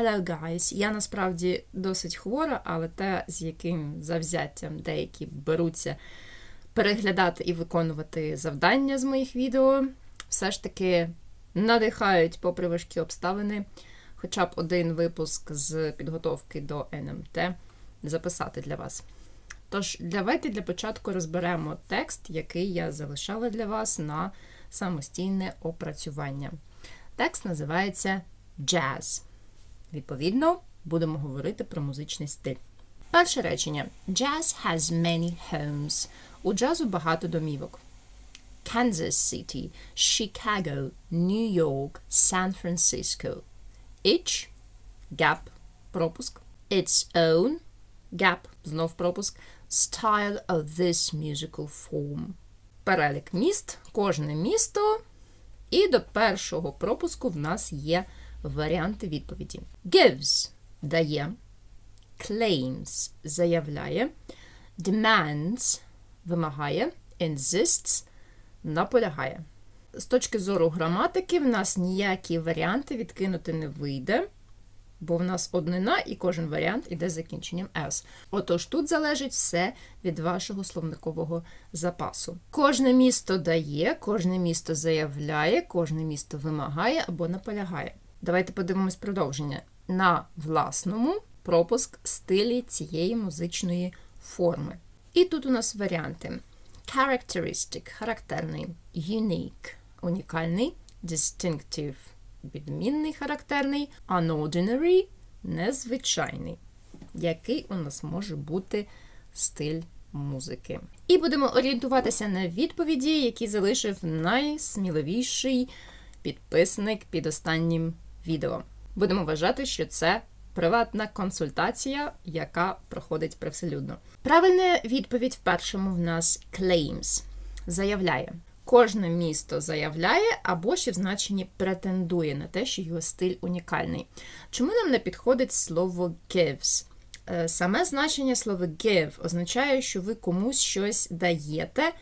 Hello, guys! Я насправді досить хвора, але те, з яким завзяттям деякі беруться переглядати і виконувати завдання з моїх відео, все ж таки надихають, попри важкі обставини, хоча б один випуск з підготовки до НМТ записати для вас. Тож, давайте для початку розберемо текст, який я залишала для вас на самостійне опрацювання. Текст називається Jazz. Відповідно, будемо говорити про музичний стиль. Перше речення. Jazz has many homes. У джазу багато домівок. Kansas City, Chicago, New York, San Francisco. Each gap пропуск. Its own gap знов пропуск. Style of this musical form. Перелік міст, кожне місто. І до першого пропуску в нас є варіанти відповіді. Gives дає, claims заявляє, demands вимагає, insists наполягає. З точки зору граматики, в нас ніякі варіанти відкинути не вийде, бо в нас однина і кожен варіант іде з закінченням S. Отож, тут залежить все від вашого словникового запасу. Кожне місто дає, кожне місто заявляє, кожне місто вимагає або наполягає. Давайте подивимось продовження. На власному пропуск стилі цієї музичної форми. І тут у нас варіанти: characteristic характерний, unique унікальний, distinctive відмінний характерний, unordinary незвичайний. Який у нас може бути стиль музики? І будемо орієнтуватися на відповіді, які залишив найсміливіший підписник під останнім відео. Будемо вважати, що це приватна консультація, яка проходить привселюдно. Правильна відповідь в першому в нас claims. Заявляє. Кожне місто заявляє або ще в значенні претендує на те, що його стиль унікальний. Чому нам не підходить слово gives? Е, Саме значення слова give означає, що ви комусь щось даєте,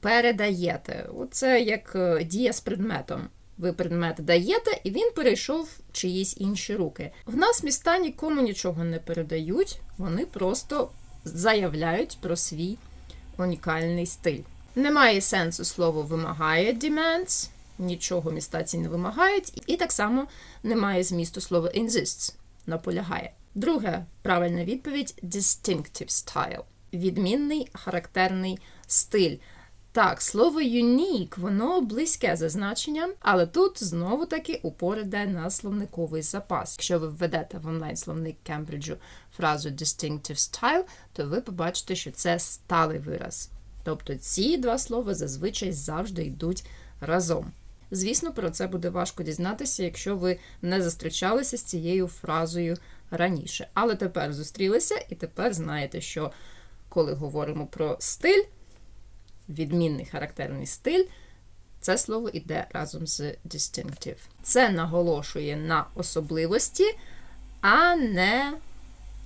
передаєте. Оце як е, дія з предметом. Ви предмет даєте, і він перейшов в чиїсь інші руки. В нас міста нікому нічого не передають, вони просто заявляють про свій унікальний стиль. Немає сенсу слово вимагає demands, нічого міста ці не вимагають, і так само немає змісту слова insists, наполягає. Друге правильна відповідь distinctive style. Відмінний характерний стиль. Так, слово unique, воно близьке за значенням, але тут знову таки упор іде на словниковий запас. Якщо ви введете в онлайн-словник Кембриджу фразу distinctive style, то ви побачите, що це сталий вираз. Тобто ці два слова зазвичай завжди йдуть разом. Звісно, про це буде важко дізнатися, якщо ви не зустрічалися з цією фразою раніше. Але тепер зустрілися, і тепер знаєте, що коли говоримо про стиль, відмінний характерний стиль, це слово йде разом з distinctive. Це наголошує на особливості, а не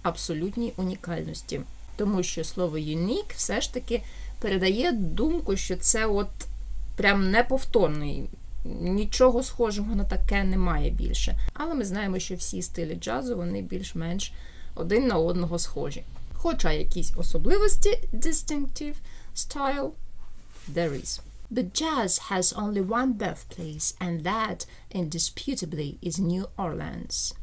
абсолютній унікальності. Тому що слово unique все ж таки передає думку, що це от прям неповторний. Нічого схожого на таке немає більше. Але ми знаємо, що всі стилі джазу вони більш-менш один на одного схожі. Хоча якісь особливості distinctive style there is. But jazz has only one birthplace, and that, indisputably, is New Orleans.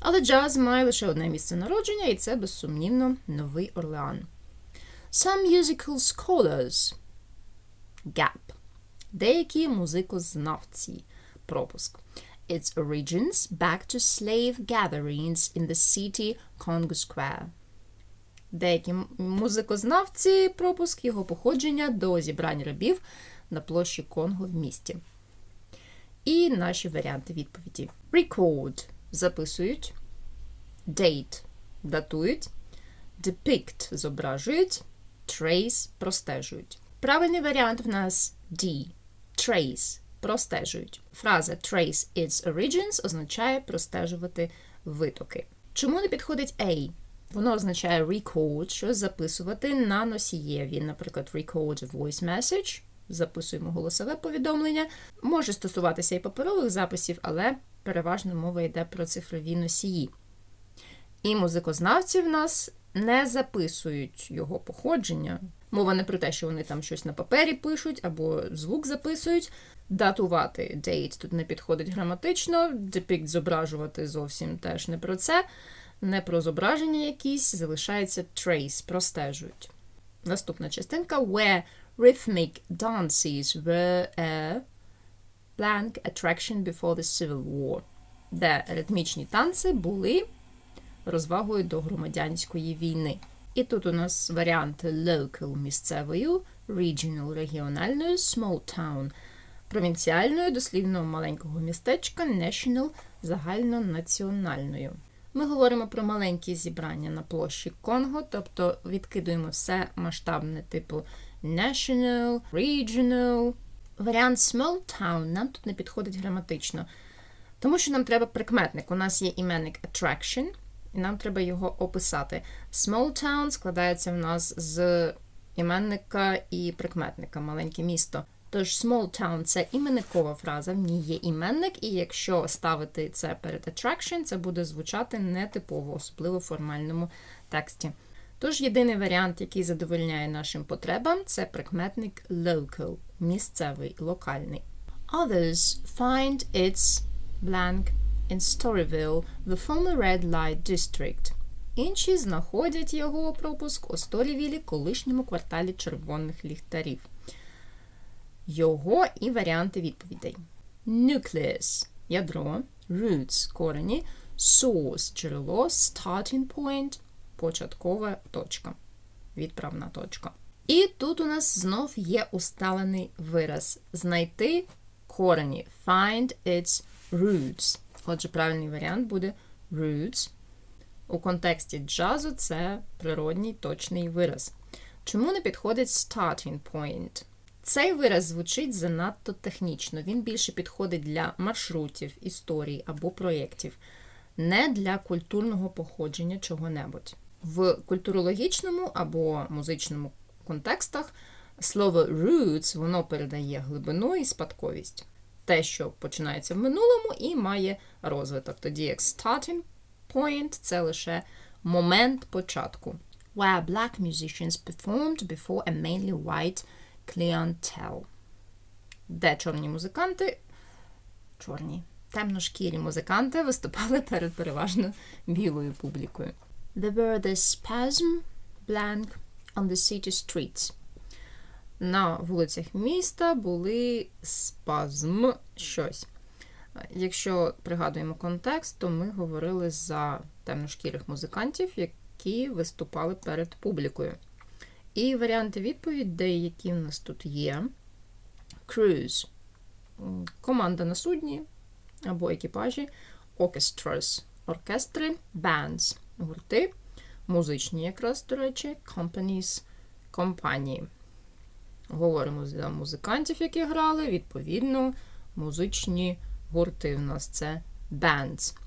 Але джаз має лише одне місце народження, і це, безсумнівно, Новий Орлеан. Some musical scholars gap. Деякі музикознавці. Пропуск. Its origins back to slave gatherings in the city Congo Square. Деякі музикознавці пропуск його походження до зібрань рабів на площі Конго в місті. І наші варіанти відповіді. Record записують, date датують, depict зображують, trace простежують. Правильний варіант в нас D. Trace простежують. Фраза trace its origins означає простежувати витоки. Чому не підходить A? Воно означає record, щось записувати на носієві. Наприклад, record voice message. Записуємо голосове повідомлення. Може стосуватися і паперових записів, але переважно мова йде про цифрові носії. І музикознавці в нас не записують його походження. Мова не про те, що вони там щось на папері пишуть або звук записують. Датувати date тут не підходить граматично, depict зображувати зовсім теж не про це, не про зображення якісь, залишається trace, простежують. Наступна частинка where rhythmic dances were a blank attraction before the Civil War, де ритмічні танці були розвагою до громадянської війни. І тут у нас варіанти local місцевою, regional регіональною, small town провінціальною, дослівно маленького містечка, national загальнонаціональною. Ми говоримо про маленькі зібрання на площі Конго, тобто відкидуємо все масштабне, типу national, regional. Варіант small town нам тут не підходить граматично, тому що нам треба прикметник. У нас є іменник attraction, і нам треба його описати. Small town складається в нас з іменника і прикметника, маленьке місто. Тож small town це іменникова фраза, в ній є іменник, і якщо ставити це перед attraction, це буде звучати нетипово, особливо в формальному тексті. Тож єдиний варіант, який задовольняє нашим потребам, це прикметник local, місцевий, локальний. Others find its blank in Storyville, the former red light district. Інші знаходять його пропуск у Сторівілі, колишньому кварталі червоних ліхтарів. Його і варіанти відповідей. Nucleus – ядро, roots – корені, source – джерело, starting point – початкова точка, відправна точка. І тут у нас знов є усталений вираз. Знайти корені. Find its roots. Отже, правильний варіант буде roots. У контексті джазу це природній точний вираз. Чому не підходить starting point? Цей вираз звучить занадто технічно. Він більше підходить для маршрутів, історій або проєктів, не для культурного походження чого-небудь. В культурологічному або музичному контекстах слово roots воно передає глибину і спадковість. Те, що починається в минулому і має розвиток. Тоді як starting point це лише момент початку. Where black musicians performed before a mainly white clientele. Де чорні музиканти, чорні, темношкірі музиканти виступали перед переважно білою публікою. There were the spasm blank on the city streets. На вулицях міста були спазм щось. Якщо пригадуємо контекст, то ми говорили за темношкірих музикантів, які виступали перед публікою. І варіанти відповідей, які в нас тут є: Cruise – команда на судні або екіпажі, orchestras – оркестри, bands – гурти, музичні, якраз, до речі, companies – компанії. Говоримо за музикантів, які грали, відповідно, музичні гурти в нас це bands.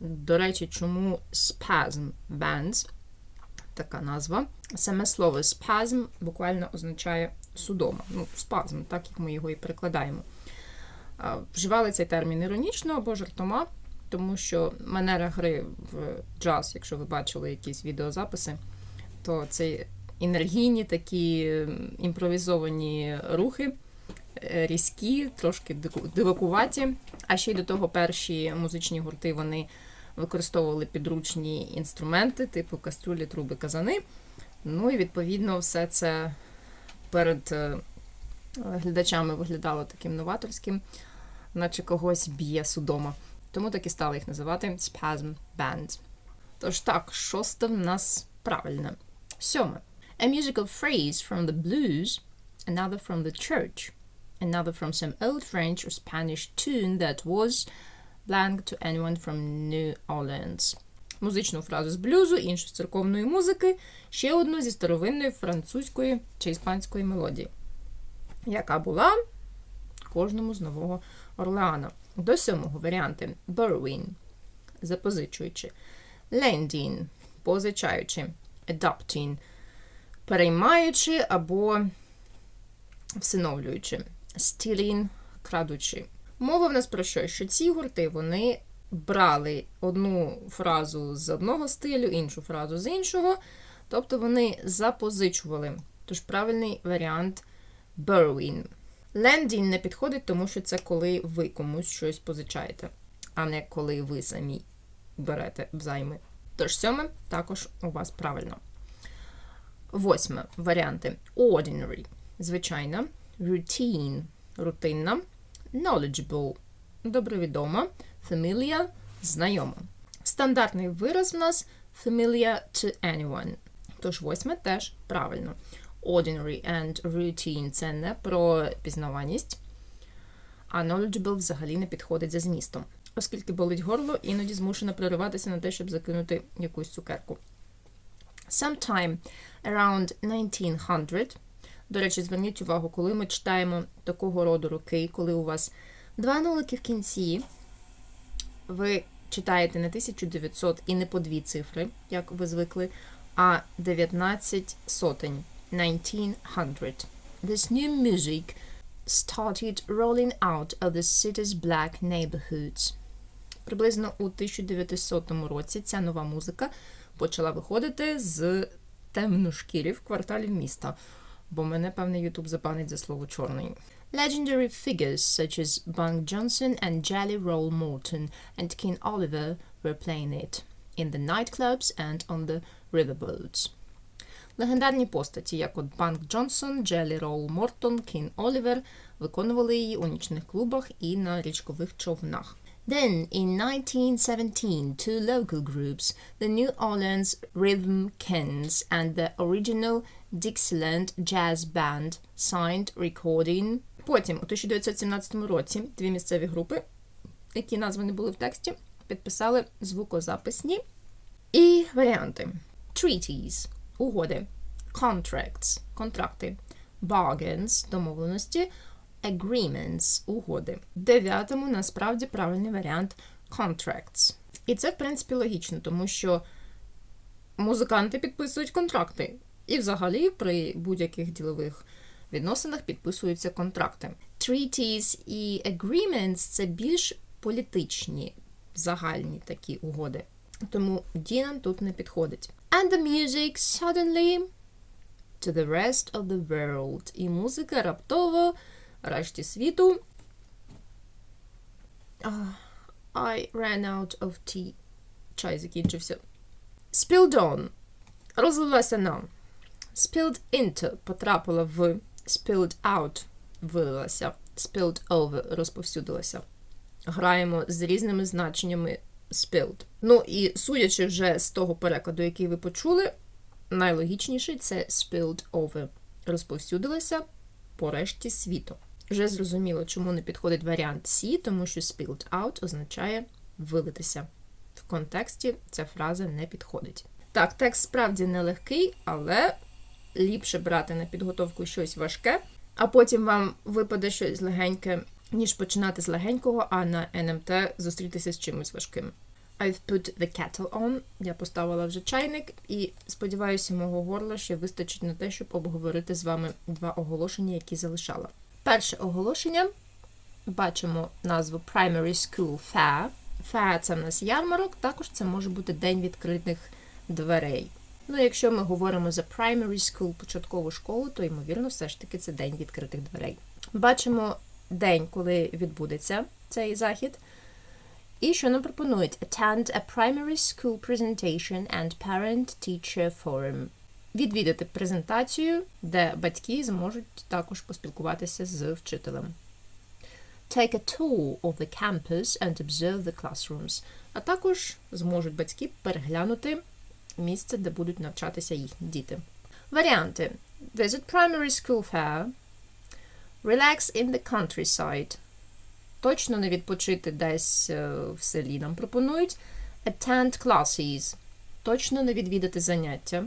До речі, чому spasm bands? Така назва. Саме слово спазм буквально означає судома. Ну, спазм, так як ми його і перекладаємо. Вживали цей термін іронічно або жартома, тому що манера гри в джаз, якщо ви бачили якісь відеозаписи, то це енергійні такі імпровізовані рухи, е, різкі, трошки дивакуваті. А ще й до того перші музичні гурти вони використовували підручні інструменти, типу каструлі, труби, казани. Ну і відповідно все це перед е, глядачами виглядало таким новаторським, наче когось б'є судома. Тому так і стали їх називати Spasm Bands. Тож так, шосте в нас правильне. Сьоме. A musical phrase from the blues, another from the church, another from some old French or Spanish tune that was blank to anyone from New Orleans. Музичну фразу з блюзу, іншу з церковної музики, ще одну зі старовинної французької чи іспанської мелодії, яка була кожному з Нового Орлеана. До сьомого варіанти. Borrowing – запозичуючи, lending – позичаючи, adopting – переймаючи або всиновлюючи, stealing – крадучи, Мова в нас про що? Що ці гурти вони брали одну фразу з одного стилю, іншу фразу з іншого, тобто вони запозичували. Тож правильний варіант borrowing. Lending не підходить, тому що це коли ви комусь щось позичаєте, а не коли ви самі берете взайми. Тож сьоме також у вас правильно. Восьме варіанти: ordinary звичайна, routine рутинна, knowledgeable добровідома, familiar знайома. Стандартний вираз в нас familiar to anyone. Тож восьме теж правильно. Ordinary and routine це не про пізнаваність, а knowledgeable взагалі не підходить за змістом. Оскільки болить горло, іноді змушена прориватися на те, щоб закинути якусь цукерку. Sometime around 1900. До речі, зверніть увагу, коли ми читаємо такого роду роки, коли у вас два нулики в кінці, ви читаєте не 1900 і не по дві цифри, як ви звикли, а 19 сотень. 1900. This new music started rolling out of the city's black neighborhoods. Приблизно у 1900 році ця нова музика почала виходити з темношкірів кварталів міста, бо мене, певне, Ютуб запанить за слово чорний. Legendary figures such as Bunk Johnson and Jelly Roll Morton and King Oliver were playing it in the nightclubs and on the riverboats. Легендарні постаті, як от Банк Джонсон, Джелі Роул Мортон, Кін Олівер, виконували її у нічних клубах і на річкових човнах. Then, in 1917, two local groups, the New Orleans Rhythm Kens and the original Dixieland Jazz Band, signed recording. Потім, у 1917 році, дві місцеві групи, які названі були в тексті, підписали звукозаписні і варіанти. Treaties – угоди, contracts – контракти, bargains – домовленості, agreements – угоди. Дев'ятому насправді правильний варіант contracts. І це, в принципі, логічно, тому що музиканти підписують контракти. І взагалі при будь-яких ділових відносинах підписуються контракти. Treaties і agreements – це більш політичні, загальні такі угоди. Тому D нам тут не підходить. And the music suddenly to the rest of the world. І музика раптово решті світу. Ah, I ran out of tea. Чай закінчився. Spilled on. Розлилася на. Spilled into потрапила в. Spilled out вилилася. Spilled over розповсюдилася. Граємо з різними значеннями spilled. Ну і судячи вже з того перекладу, який ви почули, найлогічніший це spilled over. Розповсюдилася по решті світу. Вже зрозуміло, чому не підходить варіант C, тому що spilled out означає вилитися. В контексті ця фраза не підходить. Так, текст справді нелегкий, але ліпше брати на підготовку щось важке, а потім вам випаде щось легеньке, ніж починати з легенького, а на НМТ зустрітися з чимось важким. I've put the kettle on. Я поставила вже чайник, і сподіваюся, мого горла ще вистачить на те, щоб обговорити з вами два оголошення, які залишала. Перше оголошення. Бачимо назву Primary School Fair. Fair – це в нас ярмарок, також це може бути день відкритих дверей. Ну, якщо ми говоримо за primary school, початкову школу, то, ймовірно, все ж таки це день відкритих дверей. Бачимо день, коли відбудеться цей захід. І що нам пропонують? Attend a primary school presentation and parent-teacher forum. Відвідати презентацію, де батьки зможуть також поспілкуватися з вчителем. Take a tour of the campus and observe the classrooms. А також зможуть батьки переглянути місце, де будуть навчатися їхні діти. Варіанти: Visit primary school fair, Relax in the countryside. Точно не відпочити десь в селі нам пропонують. Attend classes. Точно не відвідати заняття.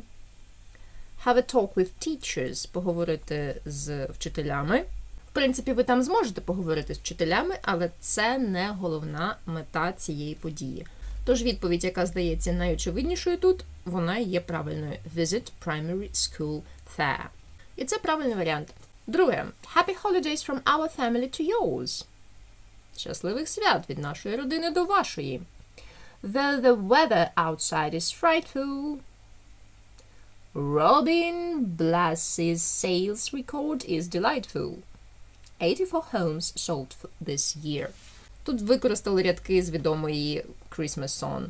Have a talk with teachers. Поговорити з вчителями. В принципі, ви там зможете поговорити з вчителями, але це не головна мета цієї події. Тож відповідь, яка здається найочевиднішою тут, вона є правильною. Visit primary school fair. І це правильний варіант. Друге. Happy holidays from our family to yours. Щасливих свят від нашої родини до вашої. Though the weather outside is frightful. Robin Blass's sales record is delightful. 84 homes sold this year. Тут використали рядки з відомої Christmas Song.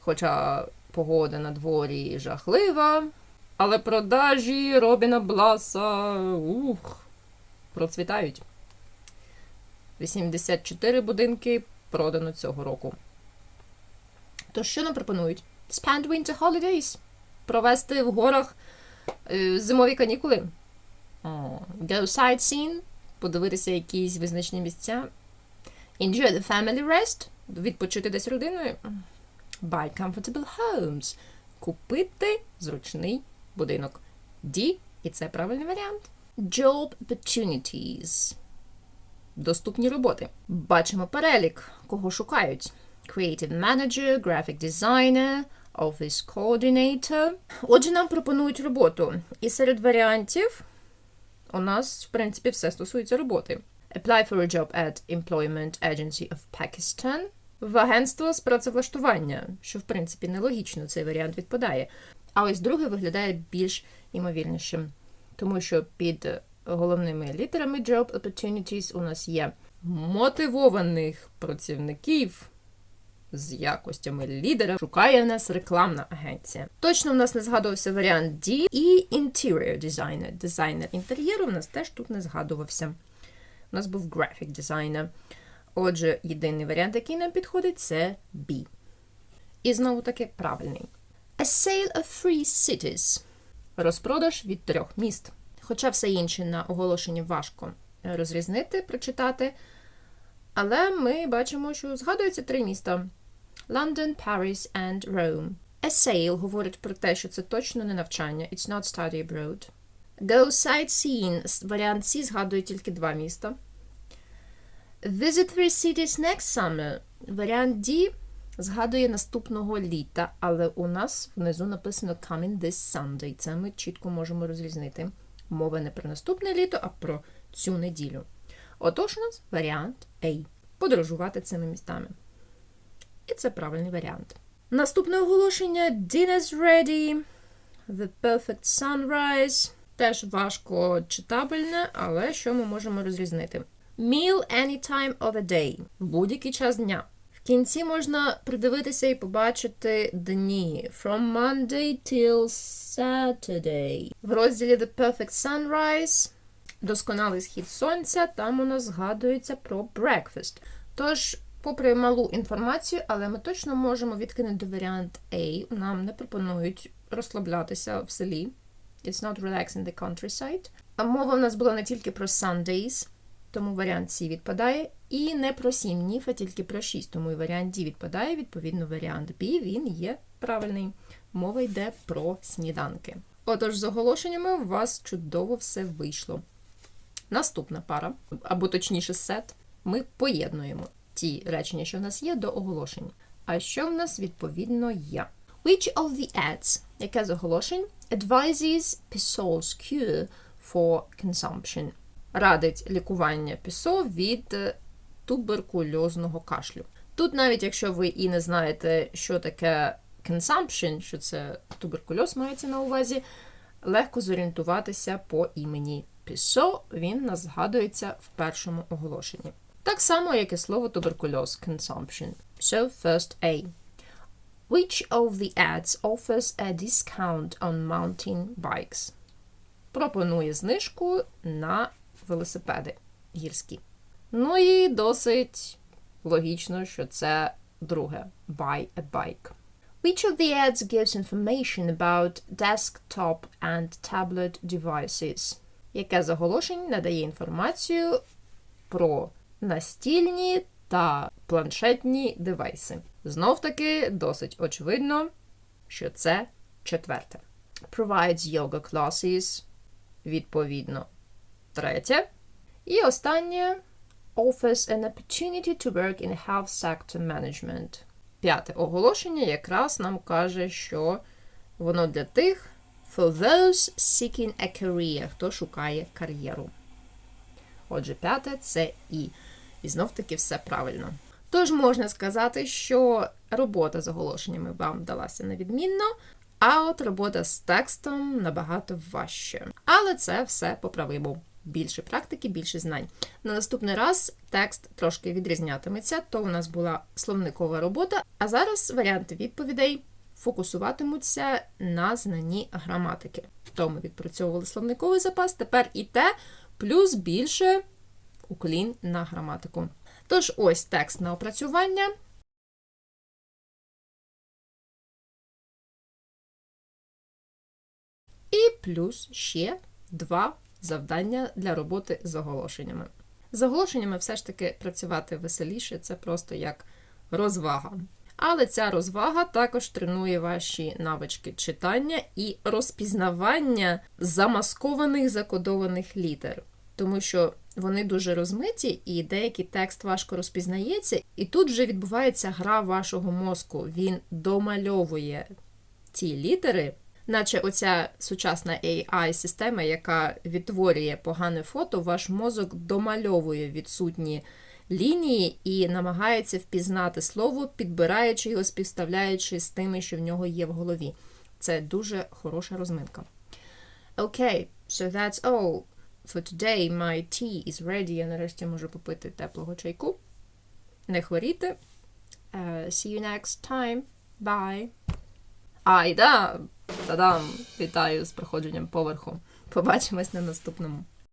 Хоча погода на дворі жахлива, але продажі Робіна Бласа ух, процвітають. 84 будинки продано цього року. То що нам пропонують? Spend winter holidays. Провести в горах е, зимові канікули. Go sightseeing. Подивитися якісь визначні місця. Enjoy the family rest. Відпочити десь родиною. Buy comfortable homes. Купити зручний будинок. D. І це правильний варіант. Job opportunities. Доступні роботи. Бачимо перелік, кого шукають. Creative Manager, Graphic Designer, Office Coordinator. Отже, нам пропонують роботу. І серед варіантів у нас, в принципі, все стосується роботи. Apply for a job at Employment Agency of Pakistan. В агентство з працевлаштування, що в принципі нелогічно, цей варіант відпадає. А ось другий виглядає більш імовірнішим, тому що під головними літерами Job Opportunities у нас є мотивованих працівників з якостями лідера шукає в нас рекламна агенція. Точно в нас не згадувався варіант D і Interior Designer. Дизайнер інтер'єру в нас теж тут не згадувався. У нас був Graphic Designer. Отже, єдиний варіант, який нам підходить, це B. І знову таки правильний. A sale of three cities. Розпродаж від трьох міст. Хоча все інше на оголошенні важко розрізнити, прочитати. Але ми бачимо, що згадуються три міста: London, Paris and Rome. A говорить про те, що це точно не навчання. It's not study abroad. Go sightseeing. Варіант C згадує тільки два міста. Visit three cities next summer. Варіант D згадує наступного літа, але у нас внизу написано coming this Sunday. Це ми чітко можемо розрізнити. Мова не про наступне літо, а про цю неділю. Отож, у нас варіант A. Подорожувати цими містами. І це правильний варіант. Наступне оголошення Dinner's ready. The Perfect Sunrise. Теж важко читабельне, але що ми можемо розрізнити? Meal any time of a day. В будь-який час дня. В кінці можна придивитися і побачити дні from Monday till Saturday. В розділі The Perfect Sunrise досконалий схід сонця, там у нас згадується про breakfast. Тож, попри малу інформацію, але ми точно можемо відкинути варіант A. Нам не пропонують розслаблятися в селі. It's not relaxing in the countryside. А мова в нас була не тільки про Sundays, тому варіант C відпадає. І не про 7 днів, а тільки про 6, тому і варіант D відпадає, відповідно, варіант B він є правильний. Мова йде про сніданки. Отож, з оголошеннями у вас чудово все вийшло. Наступна пара, або точніше сет, ми поєднуємо ті речення, що в нас є, до оголошень. А що в нас відповідно є? Which of the ads, яке з оголошень, advises Pissol's cure for consumption? Радить лікування пісо від е, туберкульозного кашлю. Тут, навіть якщо ви і не знаєте, що таке consumption, що це туберкульоз мається на увазі, легко зорієнтуватися по імені Пісо, він нас згадується в першому оголошенні. Так само, як і слово туберкульоз consumption. So, first A. Which of the ads offers a discount on mountain bikes? Пропонує знижку на велосипеди гірські. Ну і досить логічно, що це друге buy a bike. Which of the ads gives information about desktop and tablet devices? Яке з оголошень надає інформацію про настільні та планшетні девайси? Знов таки досить очевидно, що це четверте. Provides yoga classes, відповідно, третє. І останнє offers an opportunity to work in health sector management. П'яте оголошення якраз нам каже, що воно для тих, for those seeking a career, хто шукає кар'єру. Отже, п'яте це і І знов таки все правильно. Тож можна сказати, що робота з оголошеннями вам вдалася невідмінно, а от робота з текстом набагато важче. Але це все поправимо. Більше практики, більше знань. На наступний раз текст трошки відрізнятиметься, то у нас була словникова робота, а зараз варіанти відповідей фокусуватимуться на знанні граматики. То ми відпрацьовували словниковий запас, тепер і те, плюс більше уклін на граматику. Тож ось текст на опрацювання. І плюс ще два завдання для роботи з оголошеннями. З оголошеннями все ж таки працювати веселіше, це просто як розвага. Але ця розвага також тренує ваші навички читання і розпізнавання замаскованих закодованих літер, тому що вони дуже розмиті, і деякий текст важко розпізнається, і тут вже відбувається гра вашого мозку. Він домальовує ці літери, наче оця сучасна AI-система, яка відтворює погане фото, ваш мозок домальовує відсутні лінії і намагається впізнати слово, підбираючи його, співставляючи з тими, що в нього є в голові. Це дуже хороша розминка. Okay, so that's all. For today my tea is ready. Я нарешті можу попити теплого чайку. Не хворіти. Uh, see you next time. Bye. Айда! Та-дам! Вітаю з проходженням поверху. Побачимось на наступному.